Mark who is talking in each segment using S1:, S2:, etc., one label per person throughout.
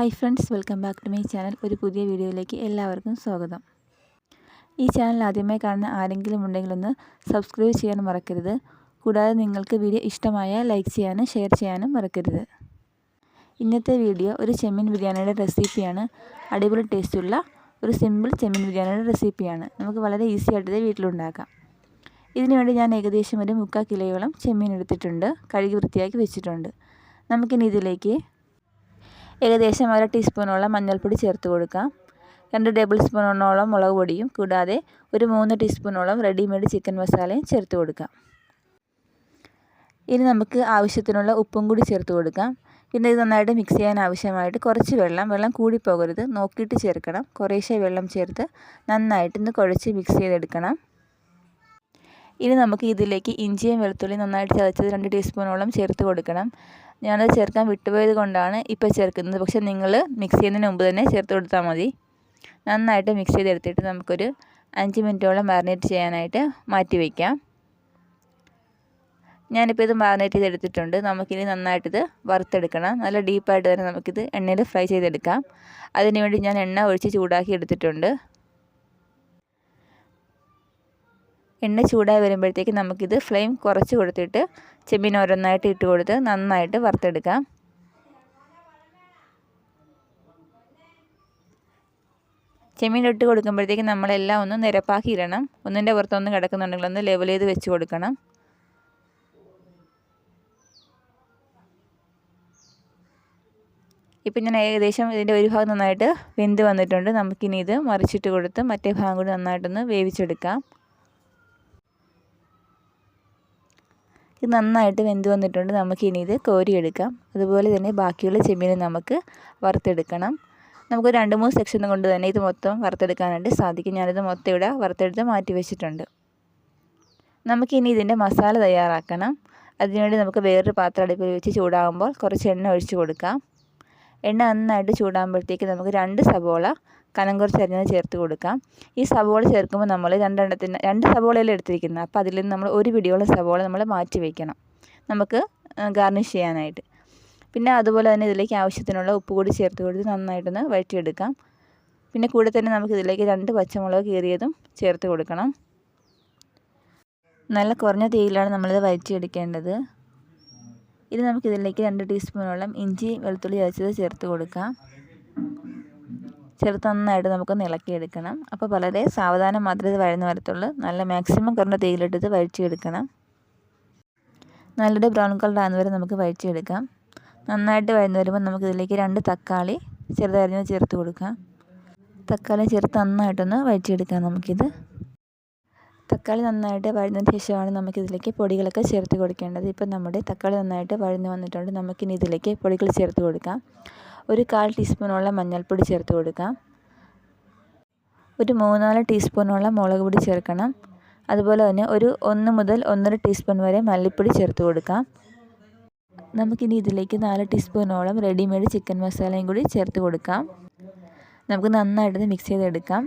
S1: Hi friends welcome back to my channel ഒരു പുതിയ വീഡിയോയിലേക്ക് എല്ലാവർക്കും സ്വാഗതം. ഈ ചാനൽ ആദ്യമായി കാണുന്ന ആരെങ്കിലും ഉണ്ടെങ്കിൽ ഒന്ന് സബ്സ്ക്രൈബ് ചെയ്യാൻ മറക്കരുത്. കൂടാതെ നിങ്ങൾക്ക് വീഡിയോ ഇഷ്ടമായ ലൈക്ക് ചെയ്യാനും ഷെയർ ചെയ്യാനും മറക്കരുത്. ഇന്നത്തെ വീഡിയോ ഒരു ചെമ്മീൻ ബിരിയാണിയുടെ റെസിപ്പിയാണ് അടിപൊളി ടേസ്റ്റുള്ള ഒരു സിമ്പിൾ ചെമ്മീൻ ബിരിയാണിയുടെ റെസിപ്പിയാണ് നമുക്ക് വളരെ ഈസി ആയിട്ട് ഇത് വീട്ടിലുണ്ടാക്കാം ഇതിനുവേണ്ടി ഞാൻ ഏകദേശം ഒരു മുക്കാൽ കിലോയോളം ചെമ്മീൻ എടുത്തിട്ടുണ്ട്. കഴുകി വൃത്തിയാക്കി വെച്ചിട്ടുണ്ട്. നമുക്കിനി ഇതിലേക്ക് ഏകദേശം അര ടീസ്പൂണോളം മഞ്ഞൾപ്പൊടി ചേർത്ത് കൊടുക്കാം. രണ്ട് ടേബിൾ സ്പൂണോളം മുളക് പൊടിയും കൂടാതെ ഒരു മൂന്ന് ടീസ്പൂണോളം റെഡിമെയ്ഡ് ചിക്കൻ മസാലയും ചേർത്ത് കൊടുക്കാം. ഇനി നമുക്ക് ആവശ്യത്തിനുള്ള ഉപ്പും കൂടി ചേർത്ത് കൊടുക്കാം. പിന്നെ ഇത് നന്നായിട്ട് മിക്സ് ചെയ്യാൻ ആവശ്യമായിട്ട് കുറച്ച് വെള്ളം വെള്ളം കൂടിപ്പോകരുത്. നോക്കിയിട്ട് ചേർക്കണം. കുറേശ്ശെ വെള്ളം ചേർത്ത് നന്നായിട്ടൊന്ന് കുഴച്ച് മിക്സ് ചെയ്തെടുക്കണം. ഇനി നമുക്ക് ഇതിലേക്ക് ഇഞ്ചിയും വെളുത്തുള്ളിയും നന്നായിട്ട് ചതച്ചത് രണ്ട് ടീസ്പൂണോളം ചേർത്ത് കൊടുക്കണം. ഞാനത് ചേർക്കാൻ വിട്ടുപോയത് കൊണ്ടാണ് ഇപ്പോൾ ചേർക്കുന്നത്. പക്ഷേ നിങ്ങൾ മിക്സ് ചെയ്യുന്നതിന് മുമ്പ് തന്നെ ചേർത്ത് കൊടുത്താൽ മതി. നന്നായിട്ട് മിക്സ് ചെയ്തെടുത്തിട്ട് നമുക്കൊരു അഞ്ച് മിനിറ്റോളം മാറിനേറ്റ് ചെയ്യാനായിട്ട് മാറ്റി വയ്ക്കാം ഞാനിപ്പോൾ ഇത് മാറിനേറ്റ് ചെയ്തെടുത്തിട്ടുണ്ട്. നമുക്കിനി നന്നായിട്ടിത് വറുത്തെടുക്കണം. നല്ല ഡീപ്പായിട്ട് തന്നെ നമുക്കിത് എണ്ണയിൽ ഫ്രൈ ചെയ്തെടുക്കാം. അതിനുവേണ്ടി ഞാൻ എണ്ണ ഒഴിച്ച് ചൂടാക്കി എടുത്തിട്ടുണ്ട്. എണ്ണ ചൂടായി വരുമ്പോഴത്തേക്ക് നമുക്കിത് ഫ്ലെയിം കുറച്ച് കൊടുത്തിട്ട് ചെമ്മീൻ ഓരോന്നായിട്ട് ഇട്ട് കൊടുത്ത് നന്നായിട്ട് വറുത്തെടുക്കാം. ചെമ്മീൻ ഇട്ട് കൊടുക്കുമ്പോഴത്തേക്ക് നമ്മളെല്ലാം ഒന്ന് നിരപ്പാക്കി ഇടണം. ഒന്നിന്റെ പുറത്തൊന്ന് കിടക്കുന്നുണ്ടെങ്കിൽ ഒന്ന് ലെവൽ ചെയ്ത് വെച്ച് കൊടുക്കണം. ഇപ്പം ഞാൻ ഏകദേശം ഇതിന്റെ ഒരു ഭാഗം നന്നായിട്ട് വെന്ത് വന്നിട്ടുണ്ട്. നമുക്കിനി ഇത് മറിച്ചിട്ട് കൊടുത്ത് മറ്റേ ഭാഗം കൂടി നന്നായിട്ടൊന്ന് വേവിച്ചെടുക്കാം. ഇത് നന്നായിട്ട് വെന്ത് വന്നിട്ടുണ്ട്. നമുക്കിനി ഇത് കോരിയെടുക്കാം. അതുപോലെ തന്നെ ബാക്കിയുള്ള ചെമ്മീൻ നമുക്ക് വറുത്തെടുക്കണം. നമുക്ക് രണ്ട് മൂന്ന് സെക്ഷൻ കൊണ്ട് തന്നെ ഇത് മൊത്തം വറുത്തെടുക്കാനായിട്ട് സാധിക്കും. ഞാനിത് മൊത്തം ഇവിടെ വറുത്തെടുത്ത് മാറ്റി വെച്ചിട്ടുണ്ട്. നമുക്കിനി ഇതിന്റെ മസാല തയ്യാറാക്കണം. അതിനുവേണ്ടി നമുക്ക് വേറൊരു പാത്രം അടുപ്പിൽ വെച്ച് ചൂടാകുമ്പോൾ കുറച്ച് എണ്ണ ഒഴിച്ച് കൊടുക്കാം. എണ്ണ നന്നായിട്ട് ചൂടാകുമ്പോഴത്തേക്ക് നമുക്ക് രണ്ട് സബോള കനം കുറച്ച് അരിഞ്ഞത് ചേർത്ത് കൊടുക്കാം. ഈ സബോള ചേർക്കുമ്പോൾ നമ്മൾ രണ്ടെണ്ണത്തിന് രണ്ട് സബോളയല്ലേ എടുത്തിരിക്കുന്നത്? അപ്പോൾ അതിൽ നിന്ന് നമ്മൾ ഒരു പിടിയോളം സബോള നമ്മൾ മാറ്റി വയ്ക്കണം നമുക്ക് ഗാർണിഷ് ചെയ്യാനായിട്ട്. പിന്നെ അതുപോലെ തന്നെ ഇതിലേക്ക് ആവശ്യത്തിനുള്ള ഉപ്പ് കൂടി ചേർത്ത് കൊടുത്ത് നന്നായിട്ടൊന്ന് വഴറ്റിയെടുക്കാം. പിന്നെ കൂടെ തന്നെ നമുക്ക് ഇതിലേക്ക് രണ്ട് പച്ചമുളക് കീറിയതും ചേർത്ത് കൊടുക്കണം. നല്ല കുറഞ്ഞ തീയിലാണ് നമ്മളിത് വഴറ്റിയെടുക്കേണ്ടത്. ഇനി നമുക്കിതിലേക്ക് രണ്ട് ടീസ്പൂണോളം ഇഞ്ചി വെളുത്തുള്ളി അരച്ചത് ചേർത്ത് കൊടുക്കാം. ചേർത്ത് നന്നായിട്ട് നമുക്ക് ഇളക്കിയെടുക്കണം. അപ്പോൾ വളരെ സാവധാനം മാത്രമേ ഇത് വഴന്ന് വരത്തുള്ളൂ. നല്ല മാക്സിമം കുറഞ്ഞ തേയിലിട്ടിട്ട് വഴിച്ചെടുക്കണം നല്ലൊരു ബ്രൗൺ കളർ ആകുന്ന വരെ നമുക്ക് വഴിച്ചെടുക്കാം നന്നായിട്ട് വഴന്ന് വരുമ്പോൾ നമുക്ക് ഇതിലേക്ക് രണ്ട് തക്കാളി ചെറുതരിഞ്ഞ് ചേർത്ത് കൊടുക്കാം. തക്കാളി ചേർത്ത് നന്നായിട്ടൊന്ന് വഴിച്ചെടുക്കാം നമുക്കിത്. തക്കാളി നന്നായിട്ട് വഴന്നതിന് ശേഷമാണ് നമുക്കിതിലേക്ക് പൊടികളൊക്കെ ചേർത്ത് കൊടുക്കേണ്ടത്. ഇപ്പം നമ്മുടെ തക്കാളി നന്നായിട്ട് വഴന്ന് വന്നിട്ടുണ്ട്. നമുക്കിനി ഇതിലേക്ക് പൊടികൾ ചേർത്ത് കൊടുക്കാം. ഒരു കാൽ ടീസ്പൂണോളം മഞ്ഞൾപ്പൊടി ചേർത്ത് കൊടുക്കാം. ഒരു മൂന്നാൽ ടീസ്പൂണോളം മുളക് പൊടി ചേർക്കണം. അതുപോലെ തന്നെ ഒരു ഒന്ന് മുതൽ ഒന്നര ടീസ്പൂൺ വരെ മല്ലിപ്പൊടി ചേർത്ത് കൊടുക്കാം. നമുക്കിനി ഇതിലേക്ക് നാല് ടീസ്പൂണോളം റെഡിമെയ്ഡ് ചിക്കൻ മസാലയും കൂടി ചേർത്ത് കൊടുക്കാം. നമുക്ക് നന്നായിട്ട് മിക്സ് ചെയ്തെടുക്കാം.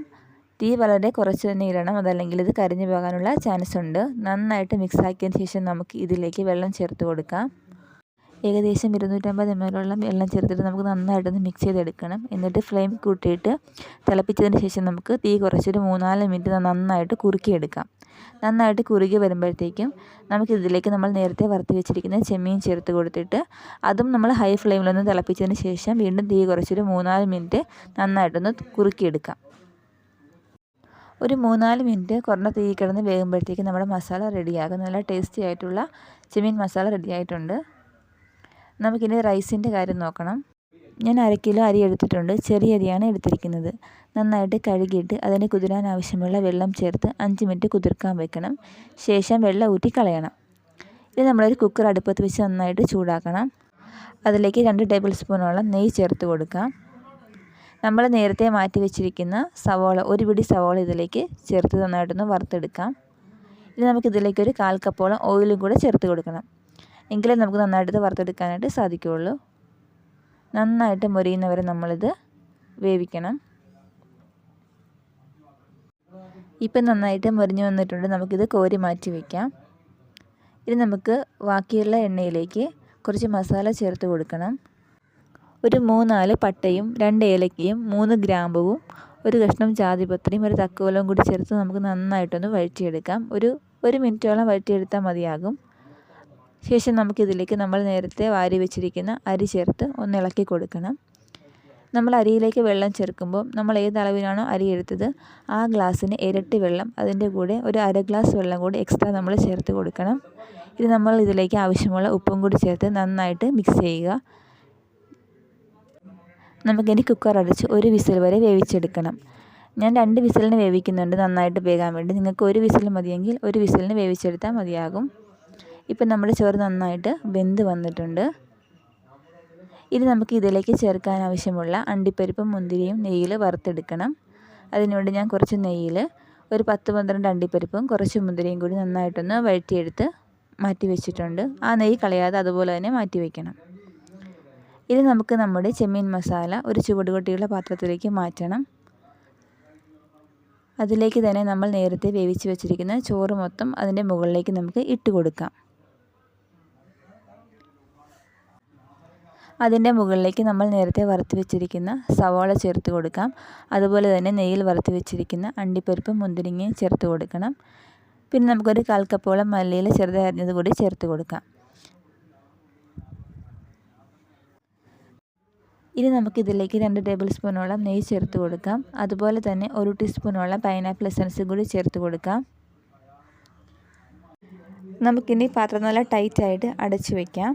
S1: തീ വളരെ കുറച്ച് തന്നെ ഇടണം അതല്ലെങ്കിൽ ഇത് കരിഞ്ഞു പോകാനുള്ള ചാൻസ് ഉണ്ട്. നന്നായിട്ട് മിക്സ് ആക്കിയതിന് ശേഷം നമുക്ക് ഇതിലേക്ക് വെള്ളം ചേർത്ത് കൊടുക്കാം. ഏകദേശം ഇരുന്നൂറ്റമ്പത് എം എല്ലോളം വെള്ളം ചേർത്തിട്ട് നമുക്ക് നന്നായിട്ടൊന്ന് മിക്സ് ചെയ്തെടുക്കണം. എന്നിട്ട് ഫ്ലെയിം കൂട്ടിയിട്ട് തിളപ്പിച്ചതിന് ശേഷം നമുക്ക് തീ കുറച്ചൊരു മൂന്നാൽ മിനിറ്റ് നന്നായിട്ട് കുറുക്കിയെടുക്കാം. നന്നായിട്ട് കുറുകി വരുമ്പോഴത്തേക്കും നമുക്ക് ഇതിലേക്ക് നമ്മൾ നേരത്തെ വറുത്തി വെച്ചിരിക്കുന്ന ചെമ്മീൻ ചേർത്ത് കൊടുത്തിട്ട് അതും നമ്മൾ ഹൈ ഫ്ലെയിമിലൊന്ന് തിളപ്പിച്ചതിന് ശേഷം വീണ്ടും തീ കുറച്ചൊരു മൂന്നാൽ മിനിറ്റ് നന്നായിട്ടൊന്ന് കുറുക്കിയെടുക്കാം. ഒരു മൂന്നാൽ മിനിറ്റ് കുറഞ്ഞ തീ കിടന്ന് വേകുമ്പോഴത്തേക്കും നമ്മുടെ മസാല റെഡിയാകും. നല്ല ടേസ്റ്റി ആയിട്ടുള്ള ചെമ്മീൻ മസാല റെഡിയായിട്ടുണ്ട് നമുക്കിനി റൈസിന്റെ കാര്യം നോക്കണം. ഞാൻ അര കിലോ അരി എടുത്തിട്ടുണ്ട്. ചെറിയ അരിയാണ് എടുത്തിരിക്കുന്നത്. നന്നായിട്ട് കഴുകിയിട്ട് അതിന് കുതിരാൻ ആവശ്യമുള്ള വെള്ളം ചേർത്ത് അഞ്ച് മിനിറ്റ് കുതിർക്കാൻ വെക്കണം. ശേഷം വെള്ളം ഊറ്റി കളയണം. ഇത് നമ്മളൊരു കുക്കർ അടുപ്പത്ത് വെച്ച് നന്നായിട്ട് ചൂടാക്കണം. അതിലേക്ക് രണ്ട് ടേബിൾ സ്പൂണോളം നെയ്യ് ചേർത്ത് കൊടുക്കാം. നമ്മൾ നേരത്തെ മാറ്റി വെച്ചിരിക്കുന്ന സവോള ഒരു പിടി സവോള ഇതിലേക്ക് ചേർത്ത് നന്നായിട്ടൊന്ന് വറുത്തെടുക്കാം. ഇനി നമുക്ക് ഇതിലേക്ക് ഒരു കാൽ കപ്പോളം ഓയിലും കൂടെ ചേർത്ത് കൊടുക്കണം. എങ്കിലേ നമുക്ക് നന്നായിട്ട് വറുത്തെടുക്കാനായിട്ട് സാധിക്കുകയുള്ളൂ. നന്നായിട്ട് മുരിയുന്നവരെ നമ്മളിത് വേവിക്കണം. ഇപ്പം നന്നായിട്ട് മുരിഞ്ഞു വന്നിട്ടുണ്ട്. നമുക്കിത് കോരി മാറ്റി വയ്ക്കാം ഇനി നമുക്ക് ബാക്കിയുള്ള എണ്ണയിലേക്ക് കുറച്ച് മസാല ചേർത്ത് കൊടുക്കണം. ഒരു മൂന്നാൽ പട്ടയും രണ്ട് ഏലക്കയും മൂന്ന് ഗ്രാമ്പുവും ഒരു കഷ്ണം ജാതിപത്രിയും ഒരു തക്കോലവും കൂടി ചേർത്ത് നമുക്ക് നന്നായിട്ടൊന്ന് വഴറ്റിയെടുക്കാം. ഒരു ഒരു മിനിറ്റോളം വഴറ്റിയെടുത്താൽ മതിയാകും. ശേഷം നമുക്കിതിലേക്ക് നമ്മൾ നേരത്തെ വാരി വെച്ചിരിക്കുന്ന അരി ചേർത്ത് ഒന്ന് ഇളക്കി കൊടുക്കണം. നമ്മൾ അരിയിലേക്ക് വെള്ളം ചേർക്കുമ്പോൾ നമ്മൾ ഏത് അളവിലാണോ അരി എടുത്തത് ആ ഗ്ലാസ്സിന് ഇരട്ടി വെള്ളം അതിന്റെ കൂടെ ഒരു അര ഗ്ലാസ് വെള്ളം കൂടി എക്സ്ട്രാ നമ്മൾ ചേർത്ത് കൊടുക്കണം. ഇത് നമ്മൾ ഇതിലേക്ക് ആവശ്യമുള്ള ഉപ്പും കൂടി ചേർത്ത് നന്നായിട്ട് മിക്സ് ചെയ്യുക. നമുക്കിനി കുക്കർ അടച്ച് ഒരു വിസിൽ വരെ വേവിച്ചെടുക്കണം. ഞാൻ രണ്ട് വിസിലിന് വേവിക്കുന്നുണ്ട് നന്നായിട്ട് വേകാൻ വേണ്ടി. നിങ്ങൾക്ക് ഒരു വിസിൽ മതിയെങ്കിൽ ഒരു വിസിലിന് വേവിച്ചെടുത്താൽ മതിയാകും. ഇപ്പം നമ്മുടെ ചോറ് നന്നായിട്ട് വെന്ത് വന്നിട്ടുണ്ട്. ഇനി നമുക്ക് ഇതിലേക്ക് ചേർക്കാൻ ആവശ്യമുള്ള അണ്ടിപ്പരിപ്പും മുന്തിരിയും നെയ്യിൽ വറുത്തെടുക്കണം. അതിനുവേണ്ടി ഞാൻ കുറച്ച് നെയ്യിൽ ഒരു പത്ത് പന്ത്രണ്ട് അണ്ടിപ്പരിപ്പും കുറച്ച് മുന്തിരിയും കൂടി നന്നായിട്ടൊന്ന് വഴറ്റിയെടുത്ത് മാറ്റി വെച്ചിട്ടുണ്ട് ആ നെയ്യ് കളയാതെ അതുപോലെ തന്നെ മാറ്റി വയ്ക്കണം ഇനി നമുക്ക് നമ്മുടെ ചെമ്മീൻ മസാല ഒരു ചുവടുകൊട്ടിയുള്ള പാത്രത്തിലേക്ക് മാറ്റണം. അതിലേക്ക് തന്നെ നമ്മൾ നേരത്തെ വേവിച്ച് വെച്ചിരിക്കുന്ന ചോറ് മൊത്തം അതിന്റെ മുകളിലേക്ക് നമുക്ക് ഇട്ട് കൊടുക്കാം. അതിന്റെ മുകളിലേക്ക് നമ്മൾ നേരത്തെ വറുത്ത് വെച്ചിരിക്കുന്ന സവാള ചേർത്ത് കൊടുക്കാം. അതുപോലെ തന്നെ നെയ്യിൽ വറുത്ത് വെച്ചിരിക്കുന്ന അണ്ടിപ്പരിപ്പും മുന്തിരിങ്ങയും ചേർത്ത് കൊടുക്കണം. പിന്നെ നമുക്കൊരു കാൽ കപ്പോളം മല്ലിയിൽ ചെറുതായിരുന്നത് കൂടി ചേർത്ത് കൊടുക്കാം. ഇനി നമുക്കിതിലേക്ക് രണ്ട് ടേബിൾ സ്പൂണോളം നെയ്യ് ചേർത്ത് കൊടുക്കാം. അതുപോലെ തന്നെ ഒരു ടീസ്പൂണോളം പൈനാപ്പിൾ എസൻസ് കൂടി ചേർത്ത് കൊടുക്കാം. നമുക്കിനി പാത്രം നല്ല ടൈറ്റായിട്ട് അടച്ചു വയ്ക്കാം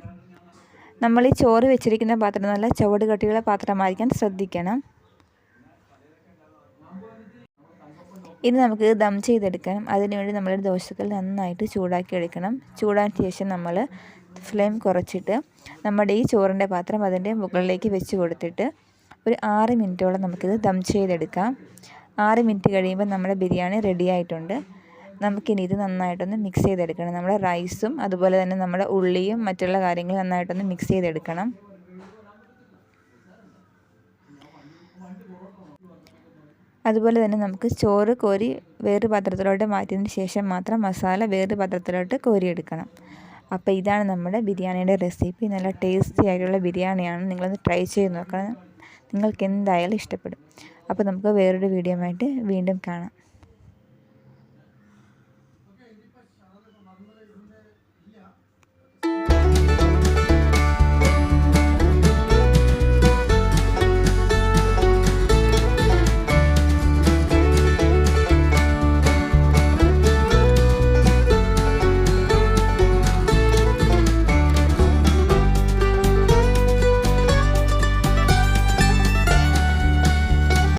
S1: നമ്മൾ ഈ ചോറ് വെച്ചിരിക്കുന്ന പാത്രം നല്ല ചുവട് കട്ടിയുള്ള പാത്രമായിരിക്കാൻ ശ്രദ്ധിക്കണം. ഇനി നമുക്ക് ദം ചെയ്തെടുക്കണം. അതിനുവേണ്ടി നമ്മൾ ദോശകൾ നന്നായിട്ട് ചൂടാക്കി എടുക്കണം ചൂടാക്കിയ ശേഷം നമ്മൾ ഫ്ലെയിം കുറച്ചിട്ട് നമ്മുടെ ഈ ചോറിന്റെ പാത്രം അതിന്റെ മുകളിലേക്ക് വെച്ച് കൊടുത്തിട്ട് ഒരു ആറ് മിനിറ്റോളം നമുക്കിത് ദം ചെയ്തെടുക്കാം. ആറ് മിനിറ്റ് കഴിയുമ്പോൾ നമ്മുടെ ബിരിയാണി റെഡി ആയിട്ടുണ്ട്. നമുക്കിനി ഇത് നന്നായിട്ടൊന്ന് മിക്സ് ചെയ്തെടുക്കണം. നമ്മുടെ റൈസും അതുപോലെ തന്നെ നമ്മുടെ ഉള്ളിയും മറ്റുള്ള കാര്യങ്ങളും നന്നായിട്ടൊന്ന് മിക്സ് ചെയ്തെടുക്കണം. അതുപോലെ തന്നെ നമുക്ക് ചോറ് കോരി വേറൊരു പാത്രത്തിലോട്ട് മാറ്റിയതിന് ശേഷം മാത്രം മസാല വേറൊരു പാത്രത്തിലോട്ട് കോരിയെടുക്കണം. അപ്പോൾ ഇതാണ് നമ്മുടെ ബിരിയാണിയുടെ റെസിപ്പി. നല്ല ടേസ്റ്റി ആയിട്ടുള്ള ബിരിയാണിയാണ്. നിങ്ങളൊന്ന് ട്രൈ ചെയ്ത് നോക്കണം. നിങ്ങൾക്ക് എന്തായാലും ഇഷ്ടപ്പെടും. അപ്പോൾ നമുക്ക് വേറൊരു വീഡിയോ ആയിട്ട് വീണ്ടും കാണാം.